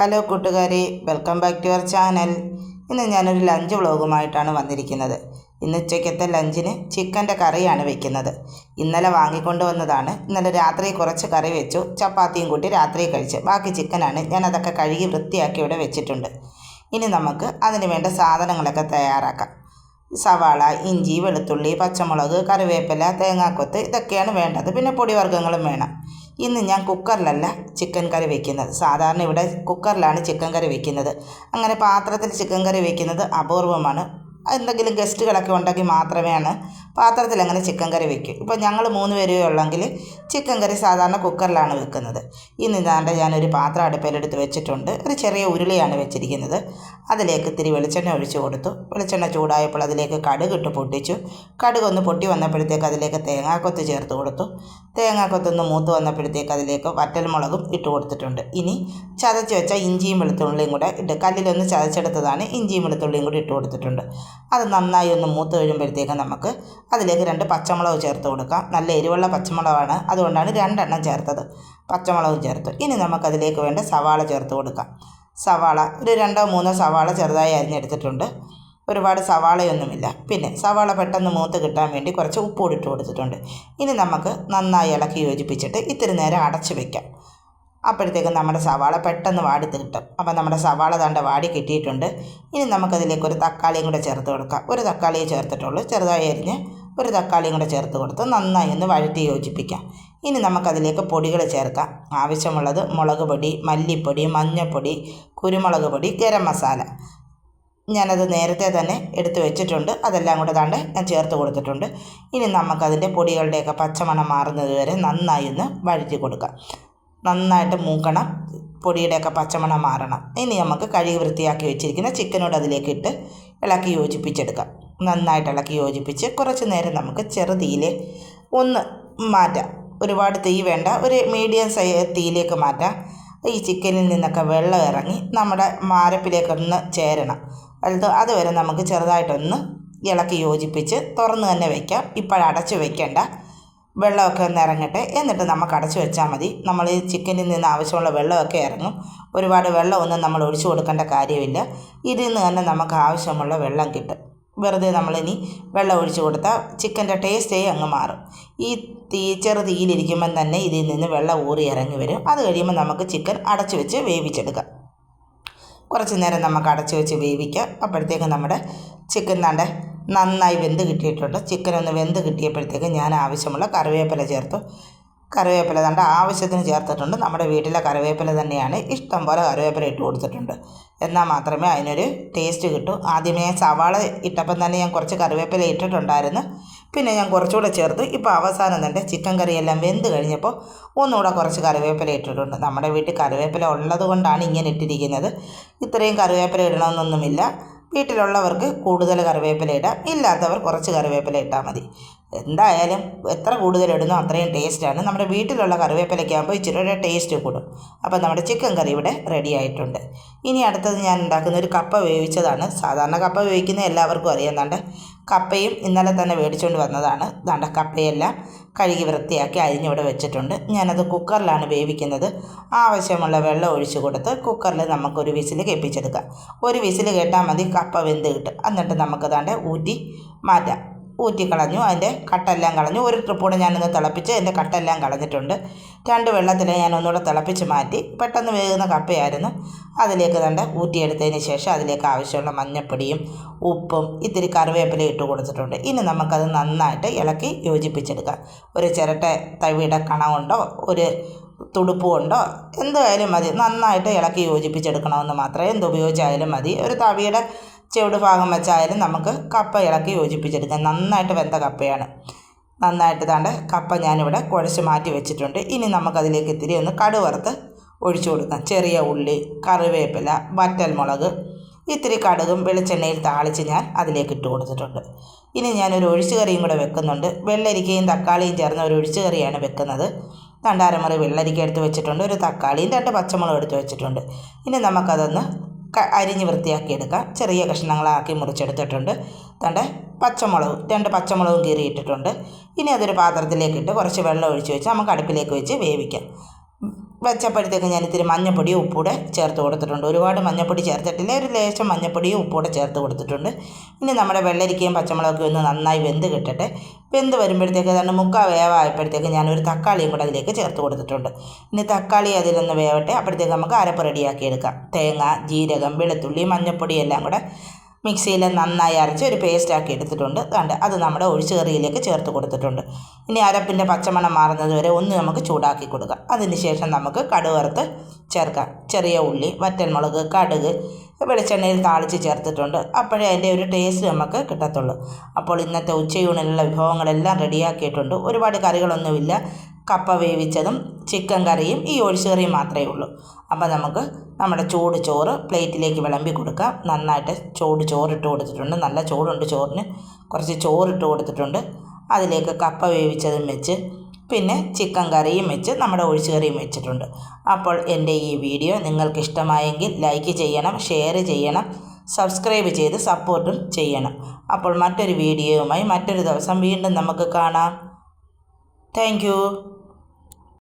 Hello കൂട്ടുകാരെ welcome back to your channel ഇന്ന് ഞാനൊരു ലഞ്ച് വ്ളോഗുമായിട്ടാണ് വന്നിരിക്കുന്നത്. ഇന്ന് ഉച്ചയ്ക്കത്തെ ലഞ്ചിന് ചിക്കന്റെ കറിയാണ് വെക്കുന്നത്. ഇന്നലെ വാങ്ങിക്കൊണ്ട് വന്നതാണ്. ഇന്നലെ രാത്രി കുറച്ച് കറി വെച്ചു. ചപ്പാത്തിയും കൂട്ടി രാത്രി കഴിച്ച്. ബാക്കി ചിക്കനാണ്. ഞാൻ അതൊക്കെ കഴുകി വൃത്തിയാക്കി ഇവിടെ വെച്ചിട്ടുണ്ട്. ഇനി നമുക്ക് അതിന് വേണ്ട സാധനങ്ങളൊക്കെ തയ്യാറാക്കാം. സവാള ഇഞ്ചി വെളുത്തുള്ളി പച്ചമുളക് കറിവേപ്പില തേങ്ങാക്കൊത്ത് ഇതൊക്കെയാണ് വേണ്ടത്. പിന്നെ പൊടിവർഗങ്ങളും വേണം. ഇന്ന് ഞാൻ കുക്കറിലല്ല ചിക്കൻ കറി വെക്കുന്നത്. സാധാരണ ഇവിടെ കുക്കറിലാണ് ചിക്കൻ കറി വെക്കുന്നത്. അങ്ങനെ പാത്രത്തിൽ ചിക്കൻ കറി വെക്കുന്നത് അപൂർവമാണ്. എന്തെങ്കിലും ഗസ്റ്റുകളൊക്കെ ഉണ്ടെങ്കിൽ മാത്രമേയാണ് പാത്രത്തിൽ അങ്ങനെ ചിക്കൻ കറി വെക്കും. ഇപ്പോൾ ഞങ്ങൾ മൂന്ന് പേരേ ഉള്ളെങ്കിൽ ചിക്കൻ കറി സാധാരണ കുക്കറിലാണ് വെക്കുന്നത്. ഇന്ന് ഇതാണ്ട് ഞാനൊരു പാത്രം അടുപ്പിലെടുത്ത് വെച്ചിട്ടുണ്ട്. ഒരു ചെറിയ ഉരുളിയാണ് വെച്ചിരിക്കുന്നത്. അതിലേക്ക് ഇത്തിരി വെളിച്ചെണ്ണ ഒഴിച്ചു കൊടുത്തു. വെളിച്ചെണ്ണ ചൂടായപ്പോൾ അതിലേക്ക് കടുക് ഇട്ട് പൊട്ടിച്ചു. കടുക് ഒന്ന് പൊട്ടി വന്നപ്പോഴത്തേക്ക് അതിലേക്ക് തേങ്ങാക്കൊത്ത് ചേർത്ത് കൊടുത്തു. തേങ്ങാക്കൊത്തൊന്ന് മൂത്ത് വന്നപ്പോഴത്തേക്ക് അതിലേക്ക് വറ്റൽമുളകും ഇട്ട് കൊടുത്തിട്ടുണ്ട്. ഇനി ചതച്ച് വെച്ച ഇഞ്ചിയും വെളുത്തുള്ളിയും കൂടെ ഇട്ട് കല്ലിലൊന്ന് ചതച്ചെടുത്തതാണ് ഇഞ്ചിയും വെളുത്തുള്ളിയും കൂടി ഇട്ട് കൊടുത്തിട്ടുണ്ട്. അത് നന്നായി ഒന്ന് മൂത്ത് കഴിയുമ്പോഴത്തേക്കും നമുക്ക് അതിലേക്ക് രണ്ട് പച്ചമുളക് ചേർത്ത് കൊടുക്കാം. നല്ല എരിവുള്ള പച്ചമുളകാണ്. അതുകൊണ്ടാണ് രണ്ടെണ്ണം ചേർത്തത്. പച്ചമുളകും ചേർത്ത്. ഇനി നമുക്കതിലേക്ക് വേണ്ട സവാള ചേർത്ത് കൊടുക്കാം. സവാള ഒരു രണ്ടോ മൂന്നോ സവാള ചെറുതായി അരിഞ്ഞെടുത്തിട്ടുണ്ട്. ഒരുപാട് സവാളയൊന്നുമില്ല. പിന്നെ സവാള പെട്ടെന്ന് മൂത്ത് കിട്ടാൻ വേണ്ടി കുറച്ച് ഉപ്പ് ഇട്ട് കൊടുത്തിട്ടുണ്ട്. ഇനി നമുക്ക് നന്നായി ഇളക്കി യോജിപ്പിച്ചിട്ട് ഇത്തിരി നേരം അടച്ച് വെക്കാം. അപ്പോഴത്തേക്കും നമ്മുടെ സവാള പെട്ടെന്ന് വാടി കിട്ടും അപ്പം നമ്മുടെ സവാള തണ്ട വാടി കിട്ടിയിട്ടുണ്ട്. ഇനി നമുക്കതിലേക്ക് ഒരു തക്കാളിയും കൂടെ ചേർത്ത് കൊടുക്കാം. ഒരു തക്കാളിയെ ചേർത്തിട്ടുള്ളൂ. ചെറുതായി അരിഞ്ഞ് ഒരു തക്കാളിയും കൂടെ ചേർത്ത് കൊടുത്ത് നന്നായി ഒന്ന് വഴറ്റി യോജിപ്പിക്കാം. ഇനി നമുക്കതിലേക്ക് പൊടികൾ ചേർക്കാം. ആവശ്യമുള്ളത് മുളക് പൊടി മല്ലിപ്പൊടി മഞ്ഞൾപ്പൊടി കുരുമുളക് പൊടി ഗരം മസാല. ഞാനത് നേരത്തെ തന്നെ എടുത്തു വെച്ചിട്ടുണ്ട്. അതെല്ലാം കൂടെ താണ്ട് ഞാൻ ചേർത്ത് കൊടുത്തിട്ടുണ്ട്. ഇനി നമുക്കതിന്റെ പൊടികളുടെയൊക്കെ പച്ചമണം മാറുന്നത് വരെ നന്നായി ഒന്ന് വഴറ്റി കൊടുക്കാം. നന്നായിട്ട് മൂക്കണം. പൊടിയുടെയൊക്കെ പച്ചമണം മാറണം. ഇനി നമുക്ക് കഴുകി വൃത്തിയാക്കി വെച്ചിരിക്കുന്ന ചിക്കനോട് അതിലേക്ക് ഇട്ട് ഇളക്കി യോജിപ്പിച്ചെടുക്കാം. നന്നായിട്ട് ഇളക്കി യോജിപ്പിച്ച് കുറച്ച് നേരം നമുക്ക് ചെറുതീയിൽ ഒന്ന് മാറ്റാം. ഒരുപാട് തീ വേണ്ട. ഒരു മീഡിയം സൈ തീയിലേക്ക് മാറ്റാം. ഈ ചിക്കനിൽ നിന്നൊക്കെ വെള്ളം ഇറങ്ങി നമ്മുടെ മാരപ്പിലേക്കൊന്ന് ചേരണം. അത് അതുവരെ നമുക്ക് ചെറുതായിട്ടൊന്ന് ഇളക്കി യോജിപ്പിച്ച് തുറന്ന് തന്നെ വയ്ക്കാം ഇപ്പോഴടച്ച് വെക്കേണ്ട. വെള്ളമൊക്കെ ഒന്ന് ഇറങ്ങട്ടെ. എന്നിട്ട് നമുക്ക് അടച്ചു വെച്ചാൽ മതി. നമ്മൾ ഈ ചിക്കനിൽ നിന്ന് ആവശ്യമുള്ള വെള്ളമൊക്കെ ഇറങ്ങും. ഒരുപാട് വെള്ളമൊന്നും നമ്മൾ ഒഴിച്ചു കൊടുക്കേണ്ട കാര്യമില്ല. ഇതിൽ നിന്ന് തന്നെ നമുക്ക് ആവശ്യമുള്ള വെള്ളം കിട്ടും. വെറുതെ നമ്മളിനി വെള്ളം ഒഴിച്ചു കൊടുത്താൽ ചിക്കന്റെ ടേസ്റ്റേ അങ്ങ് മാറും. ഈ തീ ചെറു തീയിലിരിക്കുമ്പം തന്നെ ഇതിൽ നിന്ന് വെള്ളം ഊറി ഇറങ്ങി വരും. അത് കഴിയുമ്പോൾ നമുക്ക് ചിക്കൻ അടച്ചു വെച്ച് വേവിച്ചെടുക്കാം. കുറച്ച് നേരം നമുക്ക് അടച്ചു വെച്ച് വേവിക്കാം. അപ്പോഴത്തേക്ക് നമ്മുടെ ചിക്കൻ താണ്ട് നന്നായി വെന്ത് കിട്ടിയിട്ടുണ്ട്. ചിക്കൻ ഒന്ന് വെന്ത് കിട്ടിയപ്പോഴത്തേക്ക് ഞാൻ ആവശ്യമുള്ള കറിവേപ്പില ചേർത്തു. കറിവേപ്പില തണ്ട ആവശ്യത്തിന് ചേർത്തിട്ടുണ്ട്. നമ്മുടെ വീട്ടിലെ കറിവേപ്പില തന്നെയാണ് ഇഷ്ടം പോലെ കറിവേപ്പില ഇട്ട് കൊടുത്തിട്ടുണ്ട്. എന്നാൽ മാത്രമേ അതിനൊരു ടേസ്റ്റ് കിട്ടൂ. ആദ്യമേ സവാള ഇട്ടപ്പം തന്നെ ഞാൻ കുറച്ച് കറിവേപ്പില ഇട്ടിട്ടുണ്ടായിരുന്നു. പിന്നെ ഞാൻ കുറച്ചുകൂടെ ചേർത്ത്. ഇപ്പോൾ അവസാനം തന്നെ ചിക്കൻ കറിയെല്ലാം വെന്ത് കഴിഞ്ഞപ്പോൾ ഒന്നുകൂടെ കുറച്ച് കറിവേപ്പില ഇട്ടിട്ടുണ്ട്. നമ്മുടെ വീട്ടിൽ കറിവേപ്പില ഉള്ളത് കൊണ്ടാണ് ഇങ്ങനെ ഇട്ടിരിക്കുന്നത്. ഇത്രയും കറിവേപ്പില ഇടണമെന്നൊന്നുമില്ല. വീട്ടിലുള്ളവർക്ക് കൂടുതൽ കറിവേപ്പില ഇടാം ഇല്ലാത്തവർ കുറച്ച് കറിവേപ്പില ഇട്ടാൽ മതി. എന്തായാലും എത്ര കൂടുതൽ ഇടുന്നോ അത്രയും ടേസ്റ്റാണ് നമ്മുടെ വീട്ടിലുള്ള കറിവേപ്പിലയ്ക്ക് ആകുമ്പോൾ ഇച്ചിരി കൂടെ ടേസ്റ്റ് കൂടും. അപ്പോൾ നമ്മുടെ ചിക്കൻ കറി ഇവിടെ റെഡി ആയിട്ടുണ്ട്. ഇനി അടുത്തത് ഞാൻ ഉണ്ടാക്കുന്ന ഒരു കപ്പ വേവിച്ചതാണ്. സാധാരണ കപ്പ വേവിക്കുന്ന എല്ലാവർക്കും അറിയാം. കപ്പയും ഇന്നലെ തന്നെ മേടിച്ചുകൊണ്ട് വന്നതാണ്. ദാണ്ട കപ്പയെല്ലാം കഴുകി വൃത്തിയാക്കി അരിഞ്ഞിവിടെ വെച്ചിട്ടുണ്ട്. ഞാനത് കുക്കറിലാണ് വേവിക്കുന്നത്. ആവശ്യമുള്ള വെള്ളം ഒഴിച്ചു കൊടുത്ത് കുക്കറിൽ നമുക്കൊരു വിസിൽ കേൾപ്പിച്ചെടുക്കാം ഒരു വിസിൽ കേട്ടാൽ മതി കപ്പ വെന്ത് കിട്ടും. എന്നിട്ട് നമുക്ക് ദാണ്ട് ഊറ്റി മാറ്റാം. ഊറ്റിക്കളഞ്ഞു അതിന്റെ കട്ടെല്ലാം കളഞ്ഞു. ഒരു ട്രിപ്പൂടെ ഞാനൊന്ന് തിളപ്പിച്ച് അതിന്റെ കട്ടെല്ലാം കളഞ്ഞിട്ടുണ്ട്. രണ്ട് വെള്ളത്തിൽ ഞാൻ ഒന്നുകൂടെ തിളപ്പിച്ച് മാറ്റി. പെട്ടെന്ന് വേകുന്ന കപ്പയായിരുന്നു. അതിലേക്ക് തന്നെ ഊറ്റിയെടുത്തതിന് ശേഷം അതിലേക്ക് ആവശ്യമുള്ള മഞ്ഞപ്പൊടിയും ഉപ്പും ഇത്തിരി കറിവേപ്പില ഇട്ട് കൊടുത്തിട്ടുണ്ട്. ഇനി നമുക്കത് നന്നായിട്ട് ഇളക്കി യോജിപ്പിച്ചെടുക്കാം. ഒരു ചിരട്ട തവിയുടെ കണമുണ്ടോ? ഒരു തുടുപ്പ് കൊണ്ടോ എന്തായാലും മതി. നന്നായിട്ട് ഇളക്കി യോജിപ്പിച്ചെടുക്കണമെന്ന് മാത്രമേ എന്ത് ഉപയോഗിച്ചായാലും മതി. ഒരു തവിയുടെ ചെവിട് ഭാഗം വെച്ചായാലും നമുക്ക് കപ്പ ഇളക്കി യോജിപ്പിച്ചെടുക്കാം. നന്നായിട്ട് വെന്ത കപ്പയാണ്. നന്നായിട്ട് താണ്ട് കപ്പ ഞാനിവിടെ കുഴച്ച് മാറ്റി വെച്ചിട്ടുണ്ട്. ഇനി നമുക്കതിലേക്ക് ഇത്തിരി ഒന്ന് കടുവറുത്ത് ഒഴിച്ചു കൊടുക്കാം. ചെറിയ ഉള്ളി കറിവേപ്പില വറ്റൽമുളക് ഇത്തിരി കടുകും വെളിച്ചെണ്ണയിൽ താളിച്ച് ഞാൻ അതിലേക്ക് ഇട്ട് കൊടുത്തിട്ടുണ്ട്. ഇനി ഞാനൊരു ഒഴിച്ചു കറിയും കൂടെ വെക്കുന്നുണ്ട്. വെള്ളരിക്കയും തക്കാളിയും ചേർന്ന ഒരു ഒഴിച്ചു കറിയാണ് രണ്ടരമുറി വെള്ളരിക്ക എടുത്ത് വെച്ചിട്ടുണ്ട്. ഒരു തക്കാളിയും രണ്ട് പച്ചമുളകും എടുത്ത് വെച്ചിട്ടുണ്ട്. ഇനി നമുക്കതൊന്ന് അരിഞ്ഞ് വൃത്തിയാക്കിയെടുക്കാം ചെറിയ കഷ്ണങ്ങളാക്കി മുറിച്ചെടുത്തിട്ടുണ്ട്. തന്റെ പച്ചമുളക് രണ്ട് പച്ചമുളകും കീറിയിട്ടിട്ടുണ്ട്. ഇനി അതൊരു പാത്രത്തിലേക്ക് ഇട്ട് കുറച്ച് വെള്ളം ഒഴിച്ച് വെച്ച് നമുക്ക് അടുപ്പിലേക്ക് വെച്ച് വേവിക്കാം. വെച്ചപ്പോഴത്തേക്ക് ഞാൻ ഇത്തിരി മഞ്ഞപ്പൊടിയും ഉപ്പൂടെ ചേർത്ത് കൊടുത്തിട്ടുണ്ട്. ഒരുപാട് മഞ്ഞപ്പൊടി ചേർത്തിട്ടില്ല ഒരു ലേശം മഞ്ഞപ്പൊടിയും ഉപ്പൂടെ ചേർത്ത് കൊടുത്തിട്ടുണ്ട്. ഇനി നമ്മുടെ വെള്ളരിക്കയും പച്ചമുളകൊക്കെ ഒന്ന് നന്നായി വെന്ത് കിട്ടട്ടെ. വെന്ത് വരുമ്പോഴത്തേക്ക് തന്നെ മുക്കാൽ വേവായപ്പോഴത്തേക്ക് ഞാനൊരു തക്കാളിയും കൂടെ അതിലേക്ക് ചേർത്ത് കൊടുത്തിട്ടുണ്ട്. ഇനി തക്കാളി അതിലൊന്ന് വേവട്ടെ. അപ്പോഴത്തേക്ക് നമുക്ക് അരപ്പ് റെഡിയാക്കി എടുക്കാം. തേങ്ങ ജീരകം വെളുത്തുള്ളി മഞ്ഞപ്പൊടി എല്ലാം കൂടെ മിക്സിയിൽ നന്നായി അരച്ച് ഒരു പേസ്റ്റ് ആക്കി എടുത്തിട്ടുണ്ട്. കണ്ട് അത് നമ്മുടെ ഒഴിച്ചു കറിയിലേക്ക് ചേർത്ത് കൊടുത്തിട്ടുണ്ട്. ഇനി അരപ്പിന്റെ പച്ചമണം മാറുന്നത് വരെ ഒന്ന് നമുക്ക് ചൂടാക്കി കൊടുക്കാം. അതിന് ശേഷം നമുക്ക് കടുക് വറുത്ത് ചേർക്കാം. ചെറിയ ഉള്ളി വറ്റൽമുളക് കടുക് വെളിച്ചെണ്ണയിൽ താളിച്ച് ചേർത്തിട്ടുണ്ട്. അപ്പോഴേ അതിന്റെ ഒരു ടേസ്റ്റ് നമുക്ക് കിട്ടത്തുള്ളൂ. അപ്പോൾ ഇന്നത്തെ ഉച്ചയൂണിലുള്ള വിഭവങ്ങളെല്ലാം റെഡിയാക്കിയിട്ടുണ്ട് ഒരുപാട് കറികളൊന്നുമില്ല. കപ്പ വേവിച്ചതും ചിക്കൻ കറിയും ഈ ഒഴിച്ചുകറിയും മാത്രമേ ഉള്ളൂ. അപ്പോൾ നമുക്ക് നമ്മുടെ ചൂട് ചോറ് പ്ലേറ്റിലേക്ക് വിളമ്പി കൊടുക്കാം. നന്നായിട്ട് ചൂട് ചോറിട്ട് കൊടുത്തിട്ടുണ്ട്. നല്ല ചൂടുണ്ട് ചോറിന്. കുറച്ച് ചോറിട്ട് കൊടുത്തിട്ടുണ്ട്. അതിലേക്ക് കപ്പ വേവിച്ചതും വെച്ച് പിന്നെ ചിക്കൻ കറിയും വെച്ച് നമ്മുടെ ഒഴിച്ചുകറിയും വെച്ചിട്ടുണ്ട്. അപ്പോൾ എന്റെ ഈ വീഡിയോ നിങ്ങൾക്ക് ഇഷ്ടമായെങ്കിൽ ലൈക്ക് ചെയ്യണം ഷെയർ ചെയ്യണം സബ്സ്ക്രൈബ് ചെയ്ത് സപ്പോർട്ടും ചെയ്യണം. അപ്പോൾ മറ്റൊരു വീഡിയോയുമായി മറ്റൊരു ദിവസം വീണ്ടും നമുക്ക് കാണാം. താങ്ക്